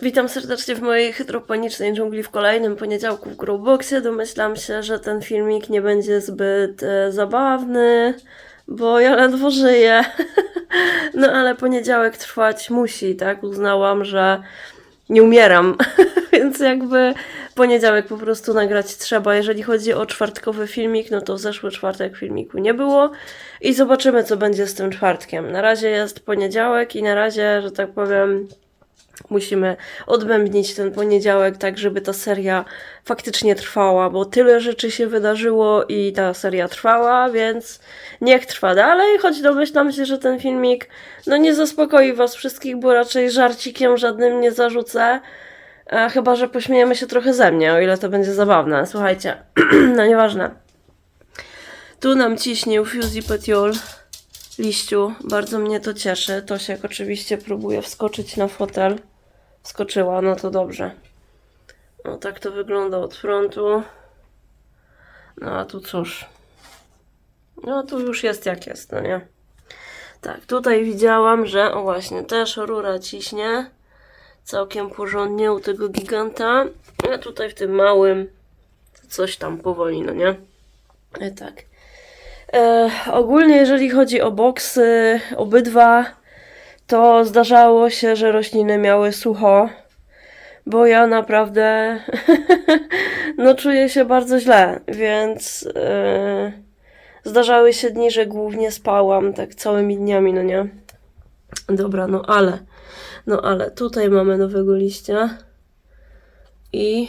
Witam serdecznie w mojej hydroponicznej dżungli w kolejnym poniedziałku w Growboxie. Domyślam się, że ten filmik nie będzie zbyt e, zabawny, bo ja ledwo żyję. no ale poniedziałek trwać musi, tak? Uznałam, że nie umieram, więc jakby poniedziałek po prostu nagrać trzeba. Jeżeli chodzi o czwartkowy filmik, no to zeszły czwartek filmiku nie było i zobaczymy, co będzie z tym czwartkiem. Na razie jest poniedziałek i na razie, że tak powiem, musimy odbębnić ten poniedziałek, tak żeby ta seria faktycznie trwała, bo tyle rzeczy się wydarzyło i ta seria trwała, więc niech trwa dalej, choć domyślam się, że ten filmik no nie zaspokoi was wszystkich, bo raczej żarcikiem żadnym nie zarzucę, e, chyba, że pośmiejemy się trochę ze mnie, o ile to będzie zabawne. Słuchajcie, no nieważne. Tu nam ciśnie Fusey Petiol liściu. Bardzo mnie to cieszy. Tosiek oczywiście próbuje wskoczyć na fotel. Wskoczyła, no to dobrze. No tak to wygląda od frontu. No a tu cóż. No tu już jest jak jest, no nie? Tak, tutaj widziałam, że o właśnie, też rura ciśnie. Całkiem porządnie u tego giganta. A tutaj w tym małym coś tam powoli, no nie? E, tak. E, ogólnie, jeżeli chodzi o boksy, obydwa, to zdarzało się, że rośliny miały sucho, bo ja naprawdę no czuję się bardzo źle, więc e, zdarzały się dni, że głównie spałam tak całymi dniami, no nie? Dobra, no ale, no ale tutaj mamy nowego liścia i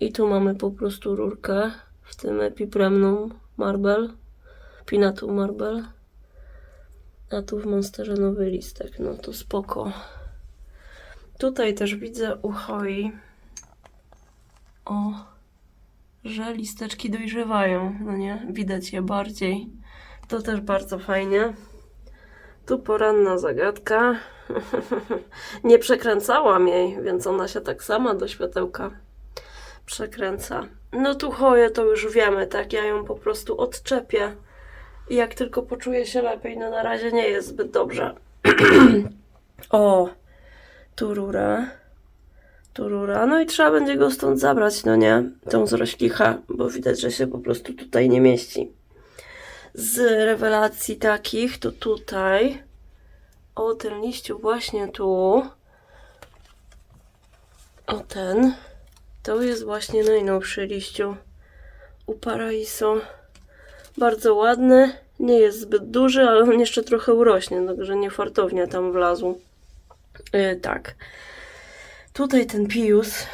i tu mamy po prostu rurkę w tym epipremnum marble, pinatu marble. A tu w monsterze nowy listek, no to spoko. Tutaj też widzę u Hoi, o, że listeczki dojrzewają, no nie? Widać je bardziej. To też bardzo fajnie. Tu poranna zagadka. Nie przekręcałam jej, więc ona się tak sama do światełka przekręca. No tu choję, to już wiemy, tak? Ja ją po prostu odczepię. I jak tylko poczuję się lepiej, no na razie nie jest zbyt dobrze. o, tu rura. Tu rura. No i trzeba będzie go stąd zabrać, no nie? Tą zroślichę, bo widać, że się po prostu tutaj nie mieści. Z rewelacji takich, to tutaj. O, ten liściu właśnie tu. O, ten. To jest właśnie najnowszy liściu u Paraiso. Bardzo ładny, nie jest zbyt duży, ale on jeszcze trochę urośnie, także niefartownie tam wlazł. Yy, tak. Tutaj ten pius,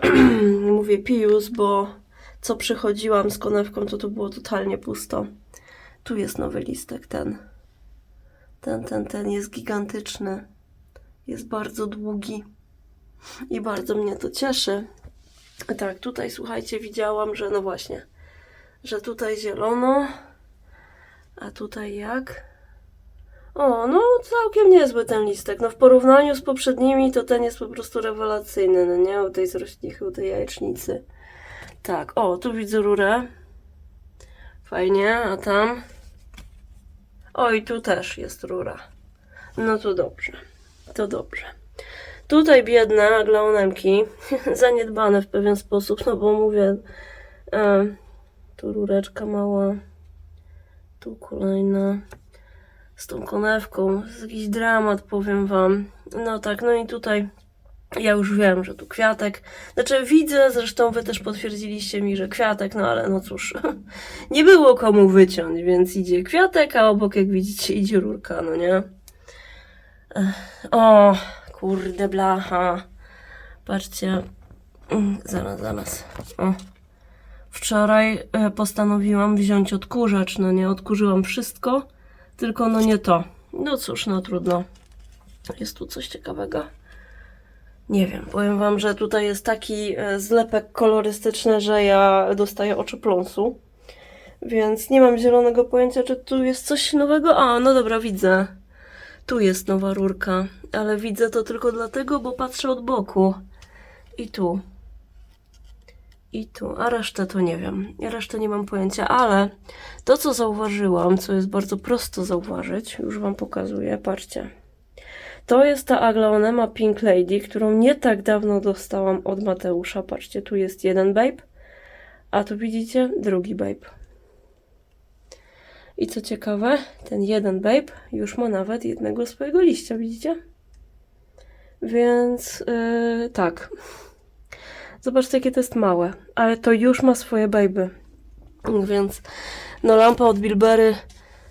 mówię pius, bo co przychodziłam z konewką, to tu było totalnie pusto. Tu jest nowy listek, ten. Ten, ten, ten jest gigantyczny. Jest bardzo długi. I bardzo mnie to cieszy. Tak, tutaj słuchajcie, widziałam, że no właśnie, że tutaj zielono, a tutaj jak? O, no całkiem niezły ten listek. No w porównaniu z poprzednimi to ten jest po prostu rewelacyjny, no nie? U tej zroślichy, u tej jajecznicy. Tak, o, tu widzę rurę. Fajnie, a tam? O, i tu też jest rura. No to dobrze, to dobrze. Tutaj biedne aglaonemki, zaniedbane w pewien sposób, no bo mówię, e, tu rureczka mała, tu kolejna, z tą konewką, jest jakiś dramat, powiem wam. No tak, no i tutaj ja już wiem, że tu kwiatek, znaczy widzę, zresztą wy też potwierdziliście mi, że kwiatek, no ale no cóż, nie było komu wyciąć, więc idzie kwiatek, a obok jak widzicie idzie rurka, no nie? O, Kurde blacha. Patrzcie. Mm, Zaraz, zaraz. O. Wczoraj e, postanowiłam wziąć odkurzacz. No nie, odkurzyłam wszystko, tylko no nie to. No cóż, no trudno. Jest tu coś ciekawego. Nie wiem, powiem wam, że tutaj jest taki e, zlepek kolorystyczny, że ja dostaję oczopląsu. Więc nie mam zielonego pojęcia, czy tu jest coś nowego. A, no dobra, widzę. Tu jest nowa rurka, ale widzę to tylko dlatego, bo patrzę od boku. I tu. I tu, a resztę to nie wiem. Resztę nie mam pojęcia, ale to, co zauważyłam, co jest bardzo prosto zauważyć, już Wam pokazuję, patrzcie. To jest ta Aglaonema Pink Lady, którą nie tak dawno dostałam od Mateusza. Patrzcie, tu jest jeden babe, a tu widzicie drugi babe. I co ciekawe, ten jeden babe już ma nawet jednego swojego liścia, widzicie? Więc yy, tak. Zobaczcie, jakie to jest małe. Ale to już ma swoje baby. Więc no lampa od Bilbery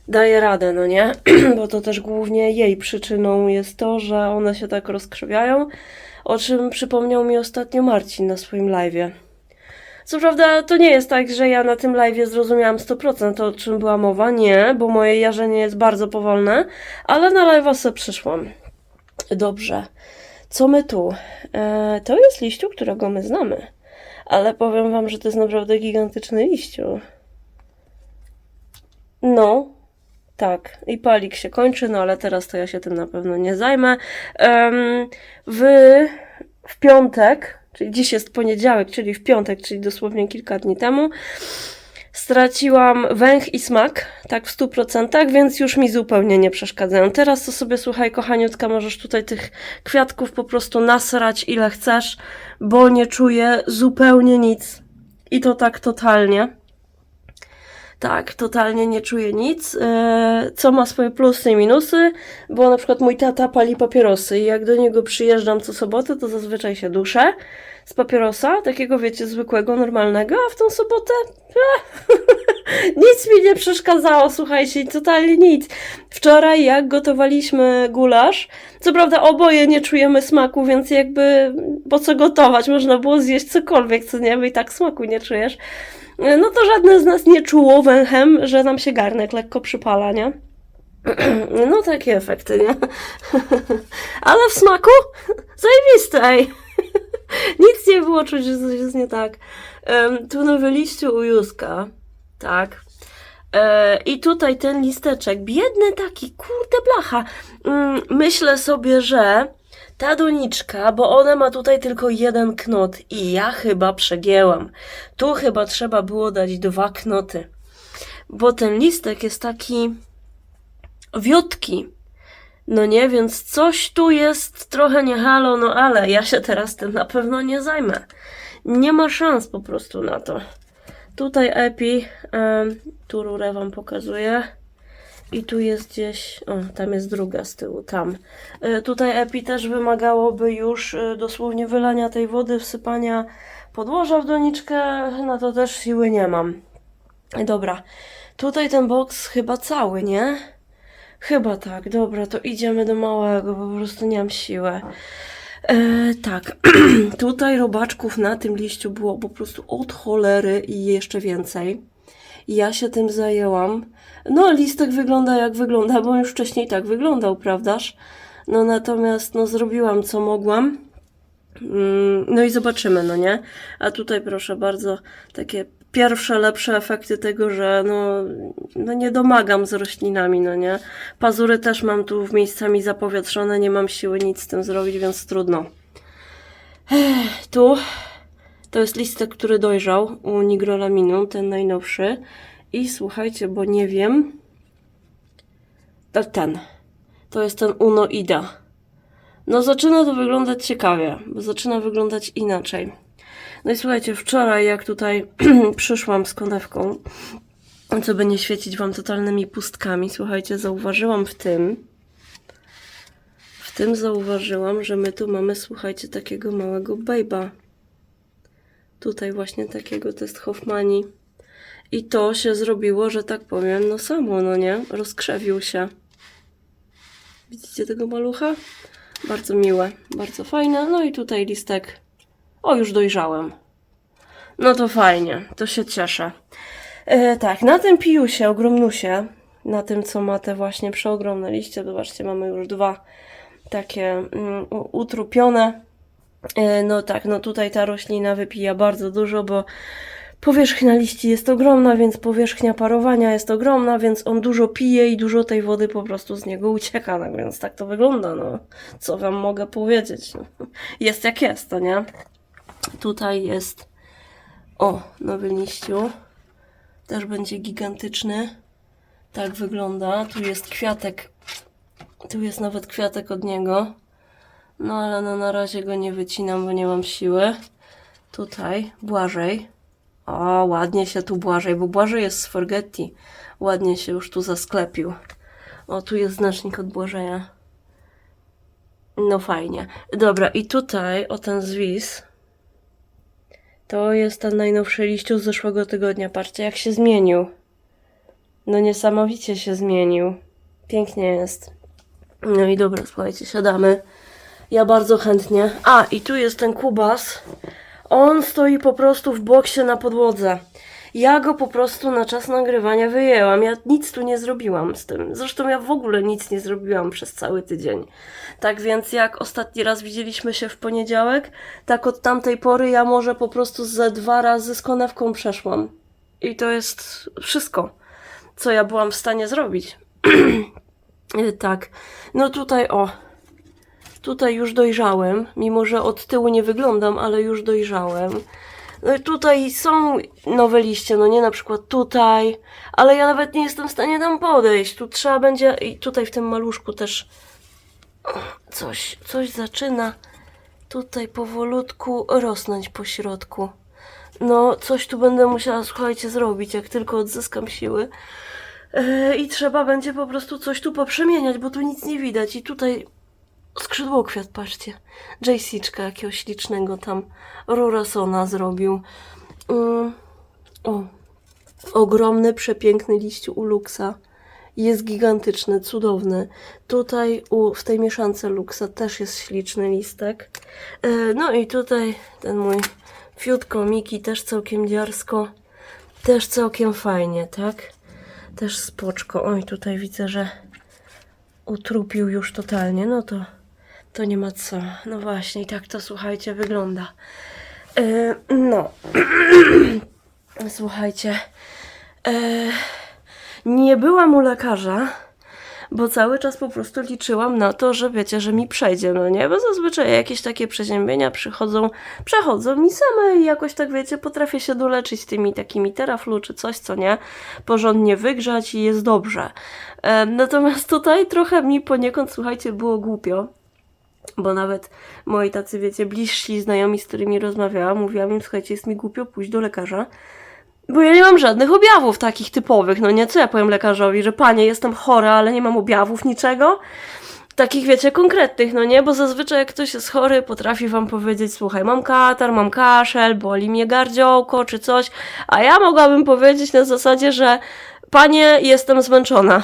daje radę, no nie? Bo to też głównie jej przyczyną jest to, że one się tak rozkrzywiają, o czym przypomniał mi ostatnio Marcin na swoim live'ie. Co prawda to nie jest tak, że ja na tym live'ie zrozumiałam 100% o czym była mowa, nie, bo moje jarzenie jest bardzo powolne, ale na live'a sobie przyszłam. Dobrze. Co my tu? E, to jest liściu, którego my znamy. Ale powiem wam, że to jest naprawdę gigantyczny liściu. No, tak. I palik się kończy, no ale teraz to ja się tym na pewno nie zajmę. Em, w, w piątek, czyli dziś jest poniedziałek, czyli w piątek, czyli dosłownie kilka dni temu, straciłam węch i smak, tak w 100%, więc już mi zupełnie nie przeszkadzają. Teraz to sobie, słuchaj, kochaniutka, możesz tutaj tych kwiatków po prostu nasrać ile chcesz, bo nie czuję zupełnie nic. I to tak totalnie. Tak, totalnie nie czuję nic, e, co ma swoje plusy i minusy, bo na przykład mój tata pali papierosy i jak do niego przyjeżdżam co sobotę, to zazwyczaj się duszę z papierosa, takiego wiecie, zwykłego, normalnego, a w tą sobotę nic mi nie przeszkadzało, słuchajcie, totalnie nic. Wczoraj jak gotowaliśmy gulasz, co prawda oboje nie czujemy smaku, więc jakby po co gotować, można było zjeść cokolwiek, co nie, bo i tak smaku nie czujesz. No to żadne z nas nie czuło węchem, że nam się garnek lekko przypala, nie? No takie efekty, nie? Ale w smaku zajebiste, ej. Nic nie było czuć, że coś jest nie tak. Um, tu nowy liściu u Józka, tak. E, I tutaj ten listeczek, biedny taki, kurde blacha. Mm, myślę sobie, że ta doniczka, bo ona ma tutaj tylko jeden knot i ja chyba przegięłam. Tu chyba trzeba było dać dwa knoty, bo ten listek jest taki wiotki. No nie, więc coś tu jest trochę nie halo, no ale ja się teraz tym na pewno nie zajmę. Nie ma szans po prostu na to. Tutaj Epi, em, tu rurę wam pokazuję. I tu jest gdzieś, o, tam jest druga z tyłu, tam. E, tutaj Epi też wymagałoby już e, dosłownie wylania tej wody, wsypania podłoża w doniczkę, na to też siły nie mam. Dobra, tutaj ten boks chyba cały, nie? Chyba tak, dobra, to idziemy do małego, po prostu nie mam siły. E, tak, tutaj robaczków na tym liściu było po prostu od cholery i jeszcze więcej. Ja się tym zajęłam. No, listek wygląda jak wygląda, bo już wcześniej tak wyglądał, prawdaż? No, natomiast, no, zrobiłam co mogłam. Mm, No i zobaczymy, no nie? A tutaj proszę bardzo, takie pierwsze lepsze efekty tego, że no, no nie domagam z roślinami, no nie? Pazury też mam tu w miejscami zapowietrzone, nie mam siły nic z tym zrobić, więc trudno. Ech, tu to jest listek, który dojrzał u Nigrolaminum, ten najnowszy. I słuchajcie, bo nie wiem. Ten. To jest ten Unoida. No zaczyna to wyglądać ciekawie, bo zaczyna wyglądać inaczej. No i słuchajcie, wczoraj jak tutaj przyszłam z konewką, co by nie świecić wam totalnymi pustkami, słuchajcie, zauważyłam w tym, w tym zauważyłam, że my tu mamy, słuchajcie, takiego małego bejba. Tutaj właśnie takiego, to jest Hoffmani. I to się zrobiło, że tak powiem, no samo, no nie? Rozkrzewił się. Widzicie tego malucha? Bardzo miłe, bardzo fajne. No i tutaj listek. O, już dojrzałem. No to fajnie, to się cieszę. E, tak, na tym piusie, ogromnusie, na tym co ma te właśnie przeogromne liście, zobaczcie, mamy już dwa takie mm, utrupione. E, No tak, no tutaj ta roślina wypija bardzo dużo, bo powierzchnia liści jest ogromna, więc powierzchnia parowania jest ogromna, więc on dużo pije i dużo tej wody po prostu z niego ucieka, no więc tak to wygląda, no. Co wam mogę powiedzieć? Jest jak jest, to nie? Tutaj jest, o, nowy liściu, też będzie gigantyczny. Tak wygląda. Tu jest kwiatek Tu jest nawet kwiatek od niego. No ale no, na razie go nie wycinam, bo nie mam siły. Tutaj, Błażej. O, ładnie się tu Błażej, bo Błażej jest z Forgetti. Ładnie się już tu zasklepił. O, tu jest znacznik od Błażeja. No fajnie. Dobra, i tutaj o ten zwis. To jest ten najnowszy liściu z zeszłego tygodnia. Patrzcie, jak się zmienił. No niesamowicie się zmienił. Pięknie jest. No i dobra, słuchajcie, siadamy. Ja bardzo chętnie. A, i tu jest ten kubas. On stoi po prostu w boksie na podłodze. Ja go po prostu na czas nagrywania wyjęłam. Ja nic tu nie zrobiłam z tym. Zresztą ja w ogóle nic nie zrobiłam przez cały tydzień. Tak więc jak ostatni raz widzieliśmy się w poniedziałek, tak od tamtej pory ja może po prostu ze dwa razy z konewką przeszłam. I to jest wszystko, co ja byłam w stanie zrobić. Tak. No tutaj o. Tutaj już dojrzałem, mimo że od tyłu nie wyglądam, ale już dojrzałem. No i tutaj są nowe liście, no nie na przykład tutaj, ale ja nawet nie jestem w stanie tam podejść. Tu trzeba będzie, i tutaj w tym maluszku też coś, coś zaczyna tutaj powolutku rosnąć po środku. No, coś tu będę musiała, słuchajcie, zrobić, jak tylko odzyskam siły. Yy, I trzeba będzie po prostu coś tu poprzemieniać, bo tu nic nie widać. I tutaj skrzydłokwiat, patrzcie. Jayce'czka jakiegoś ślicznego tam Rorasona zrobił. Ym, o, ogromny, przepiękny liść u Luxa. Jest gigantyczny, cudowny. Tutaj u, w tej mieszance Luxa też jest śliczny listek. E, no i tutaj ten mój fiutko Miki też całkiem dziarsko. Też całkiem fajnie, tak? Też spoczko. Oj, tutaj widzę, że utrupił już totalnie. No to, to nie ma co. No właśnie, tak to słuchajcie, wygląda. E, no. Słuchajcie. E, nie byłam u lekarza, bo cały czas po prostu liczyłam na to, że wiecie, że mi przejdzie, no nie? Bo zazwyczaj jakieś takie przeziębienia przychodzą, przechodzą mi same i jakoś tak, wiecie, potrafię się doleczyć tymi takimi teraflu czy coś, co nie? Porządnie wygrzać i jest dobrze. E, natomiast tutaj trochę mi poniekąd, słuchajcie, było głupio. Bo nawet moi tacy, wiecie, bliżsi znajomi, z którymi rozmawiałam, mówiłam im, słuchajcie, jest mi głupio pójść do lekarza, bo ja nie mam żadnych objawów takich typowych, no nie, co ja powiem lekarzowi, że panie, jestem chora, ale nie mam objawów, niczego. Takich, wiecie, konkretnych, no nie, bo zazwyczaj jak ktoś jest chory, potrafi wam powiedzieć, słuchaj, mam katar, mam kaszel, boli mnie gardziołko, czy coś, a ja mogłabym powiedzieć na zasadzie, że panie, jestem zmęczona.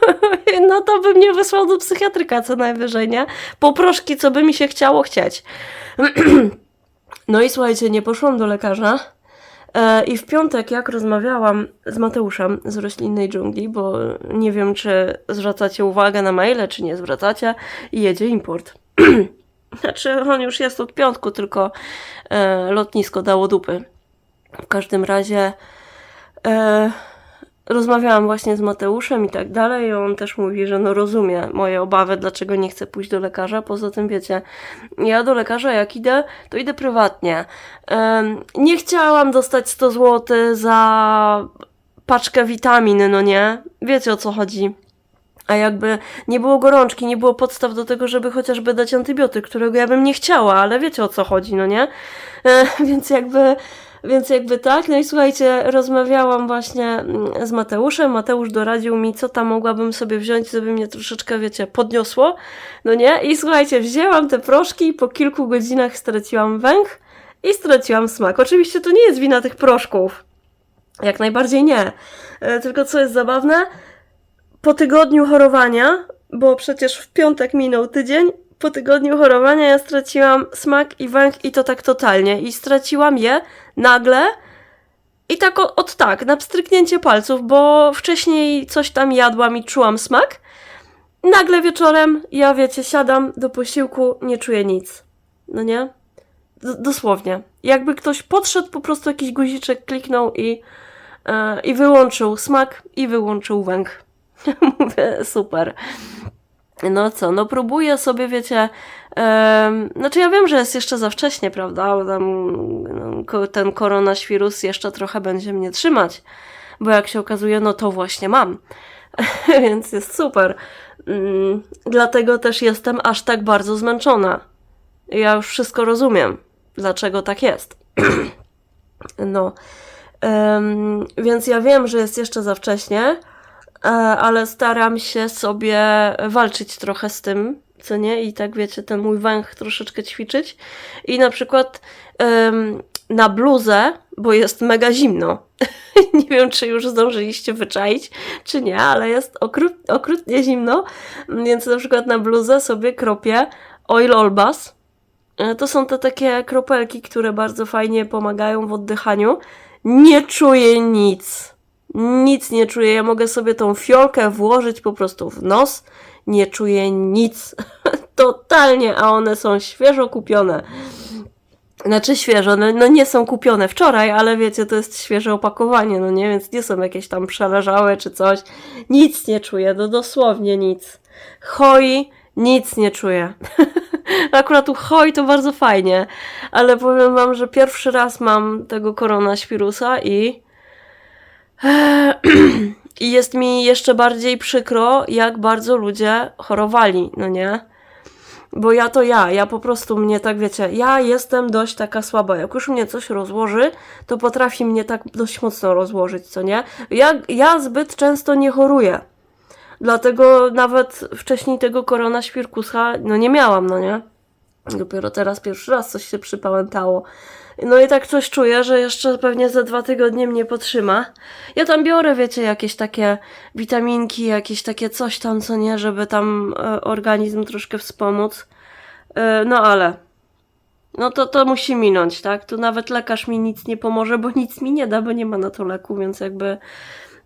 no to bym nie wysłał do psychiatryka co najwyżej, nie? Poproszki, co by mi się chciało chcieć. no i słuchajcie, nie poszłam do lekarza. E, I w piątek, jak rozmawiałam z Mateuszem z roślinnej dżungli, bo nie wiem, czy zwracacie uwagę na maile, czy nie zwracacie, jedzie import. znaczy, on już jest od piątku, tylko e, lotnisko dało dupy. W każdym razie e, rozmawiałam właśnie z Mateuszem i tak dalej, i on też mówi, że no rozumie moje obawy, dlaczego nie chcę pójść do lekarza. Poza tym, wiecie, ja do lekarza jak idę, to idę prywatnie. Em, nie chciałam dostać 100 zł za paczkę witamin, no nie? Wiecie o co chodzi. A jakby nie było gorączki, nie było podstaw do tego, żeby chociażby dać antybiotyk, którego ja bym nie chciała, ale wiecie o co chodzi, no nie? E, więc jakby więc jakby tak, no i słuchajcie, rozmawiałam właśnie mm, z Mateuszem. Mateusz doradził mi, co tam mogłabym sobie wziąć, żeby mnie troszeczkę, wiecie, podniosło. No nie? I słuchajcie, wzięłam te proszki i po kilku godzinach straciłam węch i straciłam smak. Oczywiście to nie jest wina tych proszków. Jak najbardziej nie. E, Tylko co jest zabawne, po tygodniu chorowania, bo przecież w piątek minął tydzień, po tygodniu chorowania ja straciłam smak i węch i to tak totalnie. I straciłam je nagle i tak od, od tak, na pstryknięcie palców, bo wcześniej coś tam jadłam i czułam smak. Nagle wieczorem, ja wiecie, siadam do posiłku, nie czuję nic. No nie? D- dosłownie. Jakby ktoś podszedł, po prostu jakiś guziczek kliknął i, e, i wyłączył smak i wyłączył węch. Mówię, super. No co, no próbuję sobie, wiecie, em, znaczy ja wiem, że jest jeszcze za wcześnie, prawda, bo tam no, ten koronaświrus jeszcze trochę będzie mnie trzymać, bo jak się okazuje, no to właśnie mam, więc jest super. Mm, dlatego też jestem aż tak bardzo zmęczona. Ja już wszystko rozumiem, dlaczego tak jest. no. Em, więc ja wiem, że jest jeszcze za wcześnie, ale staram się sobie walczyć trochę z tym, co nie? I tak wiecie, ten mój węch troszeczkę ćwiczyć. I na przykład na bluzę, bo jest mega zimno. nie wiem, czy już zdążyliście wyczaić, czy nie, ale jest okrut, okrutnie zimno, więc na przykład na bluzę sobie kropię Oil Olbas. E, To są te takie kropelki, które bardzo fajnie pomagają w oddychaniu. Nie czuję nic. Nic nie czuję. Ja mogę sobie tą fiolkę włożyć po prostu w nos. Nie czuję nic. Totalnie, a one są świeżo kupione. Znaczy świeżo, no, no nie są kupione wczoraj, ale wiecie, to jest świeże opakowanie, no nie, więc nie są jakieś tam przeleżałe czy coś. Nic nie czuję, no dosłownie nic. Hoi, nic nie czuję. Akurat u hoi to bardzo fajnie, ale powiem wam, że pierwszy raz mam tego koronawirusa i i jest mi jeszcze bardziej przykro, jak bardzo ludzie chorowali, no nie? Bo ja to ja, ja po prostu mnie tak wiecie, ja jestem dość taka słaba. Jak już mnie coś rozłoży, to potrafi mnie tak dość mocno rozłożyć, co nie? Ja, ja zbyt często nie choruję. Dlatego nawet wcześniej tego koronawirusa, no nie miałam, no nie? Dopiero teraz pierwszy raz coś się przypałętało. No i tak coś czuję, że jeszcze pewnie za dwa tygodnie mnie potrzyma. Ja tam biorę, wiecie, jakieś takie witaminki, jakieś takie coś tam, co nie, żeby tam e, organizm troszkę wspomóc. E, no ale. No to to musi minąć, tak? Tu nawet lekarz mi nic nie pomoże, bo nic mi nie da, bo nie ma na to leku, więc jakby.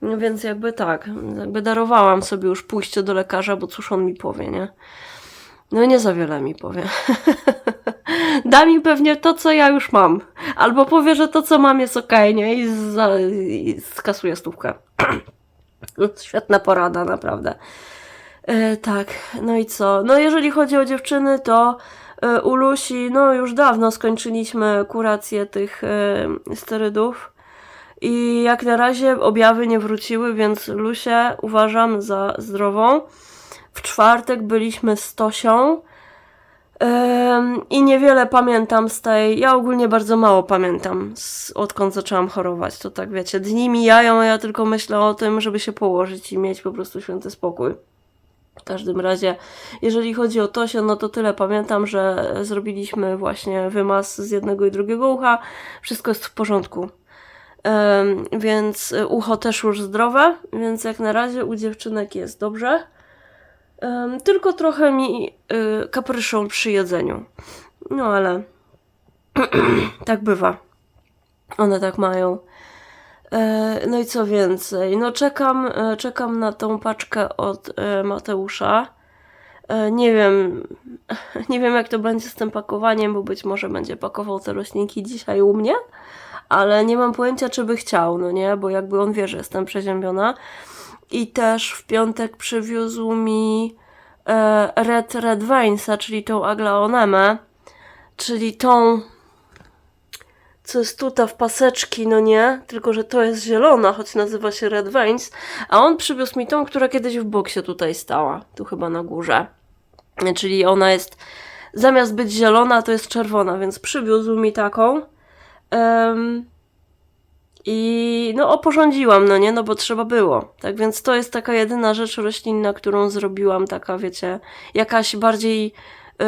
no Więc jakby tak, jakby darowałam sobie już pójście do lekarza, bo cóż on mi powie, nie? No nie za wiele mi powie. da mi pewnie to, co ja już mam. Albo powie, że to, co mam jest okej, nie? I, za, i skasuje stówkę. Świetna porada, naprawdę. E, tak, no i co? No jeżeli chodzi o dziewczyny, to e, u Lusi, no już dawno skończyliśmy kurację tych e, sterydów. I jak na razie objawy nie wróciły, więc Lusię uważam za zdrową. W czwartek byliśmy z Tosią. I niewiele pamiętam z tej. Ja ogólnie bardzo mało pamiętam, z, odkąd zaczęłam chorować. To tak wiecie, dni mijają, a ja tylko myślę o tym, żeby się położyć i mieć po prostu święty spokój. W każdym razie, jeżeli chodzi o Tosię, no to tyle pamiętam, że zrobiliśmy właśnie wymaz z jednego i drugiego ucha. Wszystko jest w porządku. Em, więc ucho też już zdrowe, więc jak na razie u dziewczynek jest dobrze. Em, tylko trochę mi y, kapryszą przy jedzeniu. No ale tak bywa. One tak mają. E, no i co więcej? No czekam, e, czekam na tą paczkę od e, Mateusza. Nie wiem, nie wiem jak to będzie z tym pakowaniem, bo być może będzie pakował te roślinki dzisiaj u mnie, ale nie mam pojęcia, czy by chciał, no nie, bo jakby on wie, że jestem przeziębiona. I też w piątek przywiózł mi e, Red Red Vinesa, czyli tą aglaonemę, czyli tą, co jest tutaj w paseczki, no nie, tylko że to jest zielona, choć nazywa się Red Vines, a on przywiózł mi tą, która kiedyś w boksie tutaj stała, tu chyba na górze. Czyli ona jest, zamiast być zielona, to jest czerwona, więc przywiózł mi taką. Em, i no oporządziłam, no nie, no bo trzeba było. Tak więc to jest taka jedyna rzecz roślinna, którą zrobiłam, taka wiecie, jakaś bardziej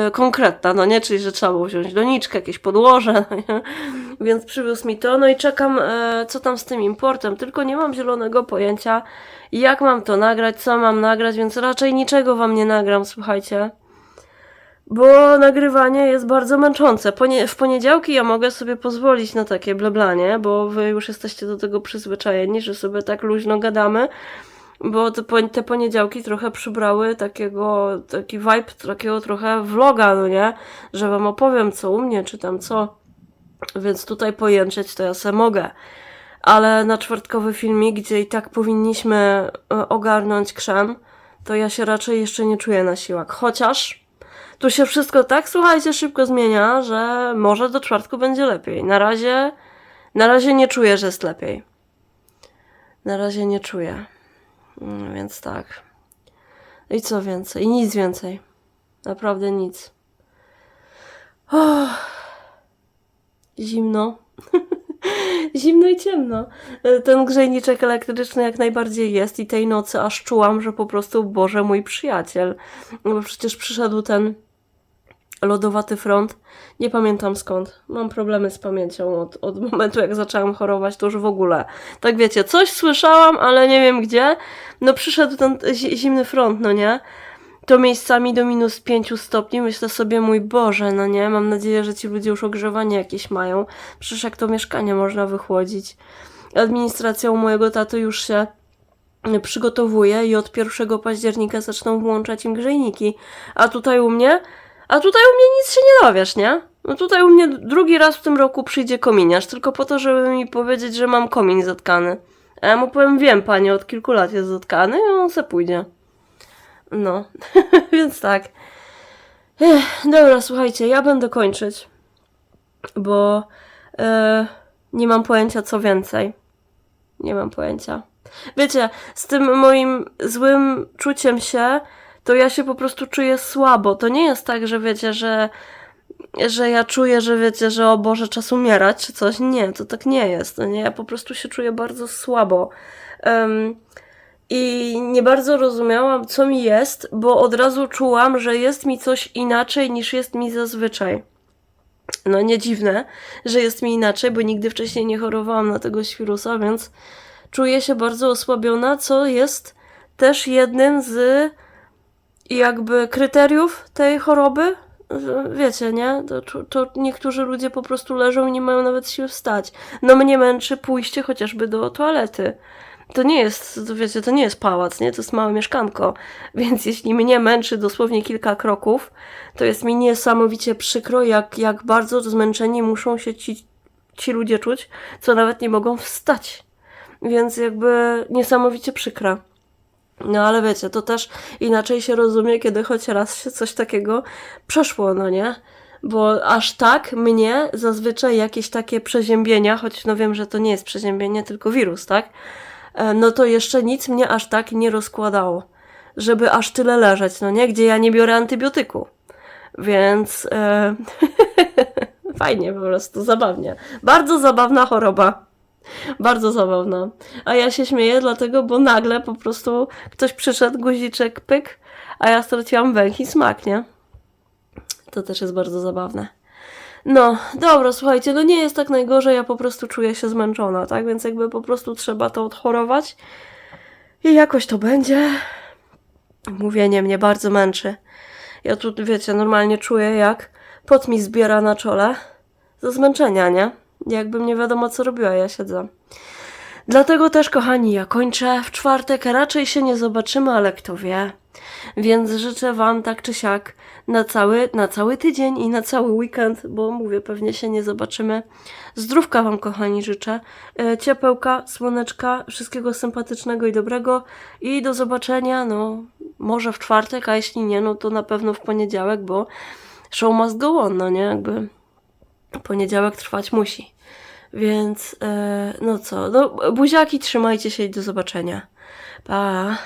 y, konkretna, no nie, czyli że trzeba było wziąć doniczkę, jakieś podłoże, no nie? więc przywiózł mi to, no i czekam, e, co tam z tym importem, tylko nie mam zielonego pojęcia, jak mam to nagrać, co mam nagrać, więc raczej niczego wam nie nagram, słuchajcie. Bo nagrywanie jest bardzo męczące. Ponie- w poniedziałki ja mogę sobie pozwolić na takie bleblanie, bo wy już jesteście do tego przyzwyczajeni, że sobie tak luźno gadamy. Bo te, pon- te poniedziałki trochę przybrały takiego, taki vibe, takiego trochę vloga, no nie? Że wam opowiem co u mnie, czy tam co. Więc tutaj pojęczeć to ja se mogę. Ale na czwartkowy filmik, gdzie i tak powinniśmy e, ogarnąć krzem, to ja się raczej jeszcze nie czuję na siłach. Chociaż tu się wszystko tak, słuchajcie, szybko zmienia, że może do czwartku będzie lepiej. Na razie, na razie nie czuję, że jest lepiej. Na razie nie czuję. Mm, Więc tak. I co więcej? Nic więcej. Naprawdę nic. Oh. Zimno. Zimno i ciemno. Ten grzejniczek elektryczny jak najbardziej jest i tej nocy aż czułam, że po prostu, Boże, mój przyjaciel. No bo przecież przyszedł ten lodowaty front. Nie pamiętam skąd. Mam problemy z pamięcią od, od momentu, jak zaczęłam chorować, to już w ogóle. Tak wiecie, coś słyszałam, ale nie wiem gdzie. No przyszedł ten zi- zimny front, no nie? To miejscami do minus 5 stopni. Myślę sobie, mój Boże, no nie? Mam nadzieję, że ci ludzie już ogrzewanie jakieś mają. Przecież jak to mieszkanie można wychłodzić. Administracja u mojego taty już się przygotowuje i od 1 października zaczną włączać im grzejniki. A tutaj u mnie? A tutaj u mnie nic się nie dowiesz, nie? No tutaj u mnie drugi raz w tym roku przyjdzie kominiarz, tylko po to, żeby mi powiedzieć, że mam komin zatkany. A ja mu powiem, wiem panie, od kilku lat jest zatkany i on se pójdzie. No, więc tak. Ech, dobra, słuchajcie, ja będę kończyć, bo e, nie mam pojęcia co więcej. Nie mam pojęcia. Wiecie, z tym moim złym czuciem się, to ja się po prostu czuję słabo. To nie jest tak, że wiecie, że, że ja czuję, że wiecie, że o Boże, czas umierać czy coś. Nie, to tak nie jest. No nie, ja po prostu się czuję bardzo słabo. Em, I nie bardzo rozumiałam, co mi jest, bo od razu czułam, że jest mi coś inaczej niż jest mi zazwyczaj. No nie dziwne, że jest mi inaczej, bo nigdy wcześniej nie chorowałam na tego wirusa, więc czuję się bardzo osłabiona, co jest też jednym z jakby kryteriów tej choroby. Wiecie, nie? To, to niektórzy ludzie po prostu leżą i nie mają nawet sił wstać. No mnie męczy pójście chociażby do toalety. To nie jest, to wiecie, to nie jest pałac, nie? To jest małe mieszkanko. Więc jeśli mnie męczy dosłownie kilka kroków, to jest mi niesamowicie przykro, jak, jak bardzo zmęczeni muszą się ci, ci ludzie czuć, co nawet nie mogą wstać. Więc jakby niesamowicie przykra. No ale wiecie, to też inaczej się rozumie, kiedy choć raz się coś takiego przeszło, no nie? Bo aż tak mnie zazwyczaj jakieś takie przeziębienia, choć no wiem, że to nie jest przeziębienie, tylko wirus, tak? E, No to jeszcze nic mnie aż tak nie rozkładało, żeby aż tyle leżeć, no nie? Gdzie ja nie biorę antybiotyku. Więc e, fajnie po prostu, zabawnie. Bardzo zabawna choroba. Bardzo zabawna. A ja się śmieję dlatego, bo nagle po prostu ktoś przyszedł, guziczek, pyk, a ja straciłam węch i smak, nie? To też jest bardzo zabawne. No, dobra, słuchajcie, no nie jest tak najgorzej, ja po prostu czuję się zmęczona, tak? Więc jakby po prostu trzeba to odchorować i jakoś to będzie. Mówienie mnie bardzo męczy. Ja tu, wiecie, normalnie czuję, jak pot mi zbiera na czole ze zmęczenia, nie? Jakbym nie wiadomo, co robiła, ja siedzę. Dlatego też, kochani, ja kończę w czwartek. Raczej się nie zobaczymy, ale kto wie. Więc życzę Wam tak czy siak na cały, na cały tydzień i na cały weekend, bo mówię, pewnie się nie zobaczymy. Zdrówka Wam, kochani, życzę. E, Ciepełka, słoneczka, wszystkiego sympatycznego i dobrego. I do zobaczenia, no, może w czwartek, a jeśli nie, no to na pewno w poniedziałek, bo show must go on, no nie? Jakby poniedziałek trwać musi. Więc, e, no co, no buziaki, trzymajcie się i do zobaczenia. Pa!